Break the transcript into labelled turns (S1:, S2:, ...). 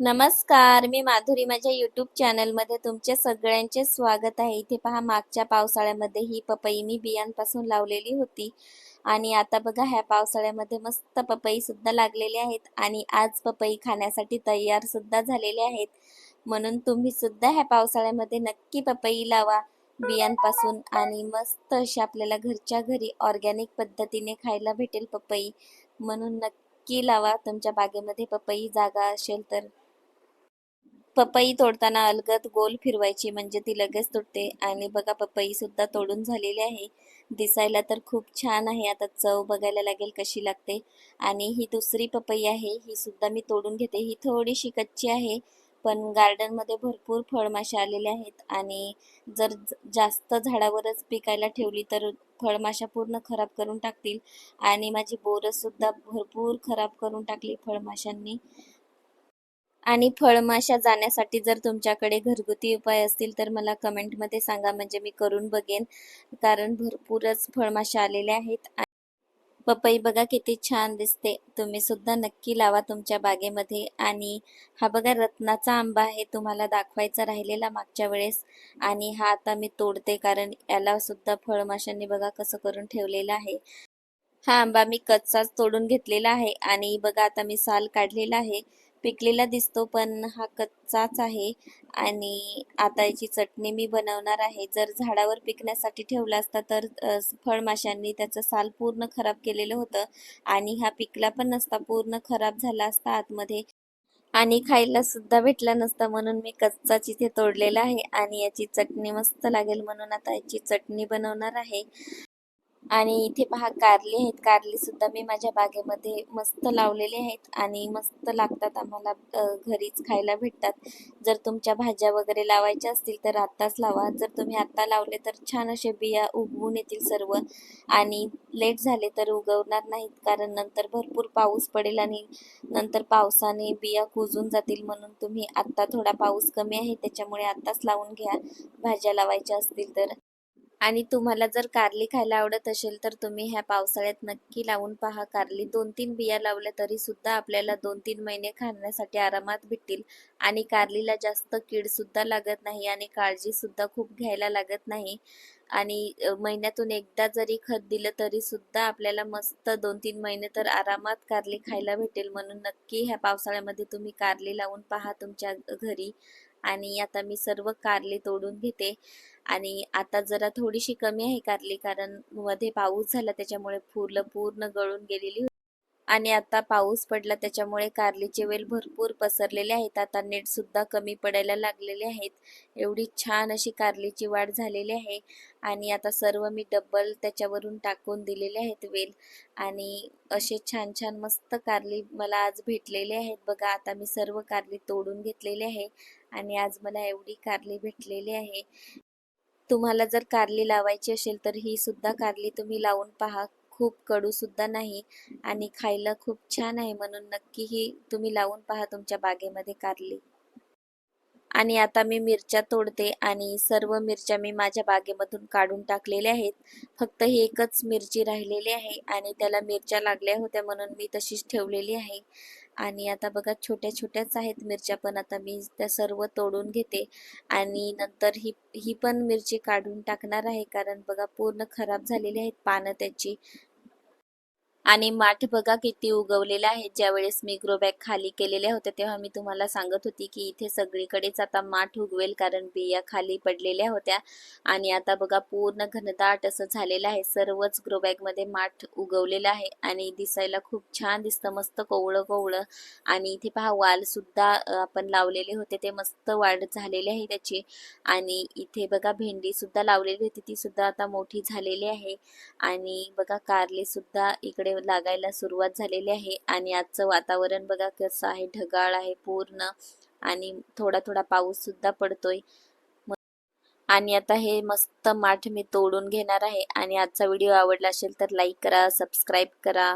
S1: नमस्कार मी माधुरी. माझ्या यूट्यूब चॅनलमध्ये तुमच्या सगळ्यांचे स्वागत आहे. इथे पहा मागच्या पावसाळ्यामध्ये ही पपई मी बियांपासून लावलेली होती. आणि आता बघा ह्या पावसाळ्यामध्ये मस्त पपई सुद्धा लागलेले आहेत. आणि आज पपई खाण्यासाठी तयार सुद्धा झालेले आहेत. म्हणून तुम्ही सुद्धा ह्या पावसाळ्यामध्ये नक्की पपई लावा बियांपासून. आणि मस्त अशी आपल्याला घरच्या घरी ऑर्गॅनिक पद्धतीने खायला भेटेल पपई. म्हणून नक्की लावा तुमच्या बागेमध्ये पपई जागा असेल तर. पपई तोडताना अलगद गोल फिरवायची म्हणजे ती लगेच तुटते. आणि बघा पपई सुद्धा तोडून झालेली आहे. दिसायला तर खूप छान आहे. आता चव बघायला लागेल कशी लागते. आणि ही दुसरी पपई आहे. ही सुद्धा मी तोडून घेते. ही थोडीशी कच्ची आहे पण गार्डनमध्ये भरपूर फळमाशा आलेल्या आहेत. आणि जर जास्त झाडावरच पिकायला ठेवली तर फळमाशा पूर्ण खराब करून टाकतील. आणि माझी बोरंसुद्धा भरपूर खराब करून टाकली फळमाशांनी. आणि फळमाशा जाण्यासाठी जर तुमच्याकडे घरगुती उपाय असतील तर मला कमेंटमध्ये सांगा. म्हणजे मी करून बघेन. कारण भरपूरच फळमाशा आलेल्या आहेत. पपई बघा किती छान दिसते. तुम्ही सुद्धा नक्की लावा तुमच्या बागेमध्ये. आणि हा बघा रत्नाचा आंबा आहे. तुम्हाला दाखवायचा राहिलेला मागच्या वेळेस. आणि हा आता मी तोडते कारण याला सुद्धा फळमाशांनी बघा कसं करून ठेवलेलं आहे. हा आंबा मी कच्चाच तोडून घेतलेला आहे. आणि बघा आता मी साल काढलेला आहे. पिकलेला दिसतो पण हा कच्चाच आहे. आणि आता याची चटणी मी बनवणार आहे. जर झाडावर पिकण्यासाठी ठेवला असता तर फळमाशांनी त्याचं साल पूर्ण खराब केलेलं होतं. आणि हा पिकला पण नसता पूर्ण खराब झाला असता आतमध्ये. आणि खायला सुद्धा भेटला नसता म्हणून मी कच्चाच इथे तोडलेला आहे. आणि याची चटणी मस्त लागेल म्हणून आता याची चटणी बनवणार आहे. आणि इथे पहा कारली आहेत. कारले सुद्धा मी माझ्या बागेमध्ये मस्त लावलेले आहेत आणि मस्त लागतात आम्हाला घरीच खायला भेटतात. जर तुमच्या भाज्या वगैरे लावायच्या असतील तर आत्ताच लावा. जर तुम्ही आत्ता लावले तर छान असे बिया उगवून येतील सर्व. आणि लेट झाले तर उगवणार नाहीत कारण नंतर भरपूर पाऊस पडेल आणि नंतर पावसाने बिया कुजून जातील म्हणून तुम्ही आत्ता थोडा पाऊस कमी आहे त्याच्यामुळे आत्ताच लावून घ्या. भाज्या लावायच्या असतील तर. आणि तुम्हाला जर कारली खायला आवडत असेल तर तुम्ही ह्या पावसाळ्यात नक्की लावून पहा. कारली दोन तीन बिया लावल्या तरी सुद्धा आपल्याला दोन तीन महिने खाण्यासाठी आरामात भेटतील. आणि कारलीला जास्त कीड सुद्धा लागत नाही आणि काळजी सुद्धा खूप घ्यायला लागत नाही. आणि महिन्यातून एकदा जरी खत दिलं तरी सुद्धा आपल्याला मस्त दोन तीन महिने तर आरामात कारली खायला भेटेल. म्हणून नक्की ह्या पावसाळ्यामध्ये तुम्ही कारली लावून पहा तुमच्या घरी. आणि आता मी सर्व कारली तोडून घेते. आणि आता जरा थोडीशी कमी आहे कारली कारण मध्ये पाऊस झाला त्याच्यामुळे फुलं पूर्ण गळून गेलेली आणि आता पाऊस पडला त्याच्यामुळे कारलीचे वेल भरपूर पसरलेले आहेत. आता नेट सुद्धा कमी पडायला लागलेले आहेत. एवढी छान अशी कारलीची वाढ झालेली आहे. आणि आता सर्व मी डब्बल त्याच्यावरून टाकून दिलेले आहेत वेल. आणि असे छान छान मस्त कारली मला आज भेटलेले आहेत. बघा आता मी सर्व कारली तोडून घेतलेले आहे. आणि आज मला एवढी कारली भेटलेली आहे. तुम्हाला जर कारली लावायची असेल तर ही सुद्धा कारली तुम्ही लावून पहा. खूप कडू सुद्धा नाही आणि खायला खूप छान आहे म्हणून नक्की ही तुम्ही लावून पहा तुमच्या बागेमध्ये कारली. आणि आता मी मिरच्या तोडते आणि सर्व मिरच्या मी माझ्या बागेमधून काढून टाकलेल्या आहेत. फक्त ही एकच मिरची राहिलेली आहे आणि त्याला मिरच्या लागल्या होत्या म्हणून मी तशीच ठेवलेली आहे. आणि आता बघा छोट्या छोट्याच आहेत मिरच्या पण आता मी त्या सर्व तोडून घेते. आणि नंतर ही ही पण मिरची काढून टाकणार आहे कारण बघा पूर्ण खराब झालेली आहेत पानं त्याची. आणि माठ बघा किती उगवलेला आहे. ज्यावेळेस मी ग्रो बॅग खाली केलेल्या होत्या तेव्हा मी तुम्हाला सांगत होती की इथे सगळीकडेच आता माठ उगवेल कारण बिया खाली पडलेल्या होत्या. आणि आता बघा पूर्ण घनदाट असं झालेलं आहे. सर्वच ग्रो मध्ये माठ उगवलेलं आहे आणि दिसायला खूप छान दिसतं मस्त कोवळं कोवळं. आणि इथे पहा वाल सुद्धा आपण लावलेले होते ते मस्त वाढ झालेले आहे त्याची. आणि इथे बघा भेंडी सुद्धा लावलेली होती ती सुद्धा आता मोठी झालेली आहे. आणि बघा कारले सुद्धा इकडे लागायला सुरुवात झालेली आहे. आणि आजचं वातावरण बघा कसं आहे. ढगाळ आहे पूर्ण. आणि थोडा थोडा पाऊस सुद्धा पडतोय. आणि आता हे मस्त माठ मी तोडून घेणार आहे. आणि आजचा व्हिडिओ आवडला असेल तर लाईक करा सबस्क्राईब करा.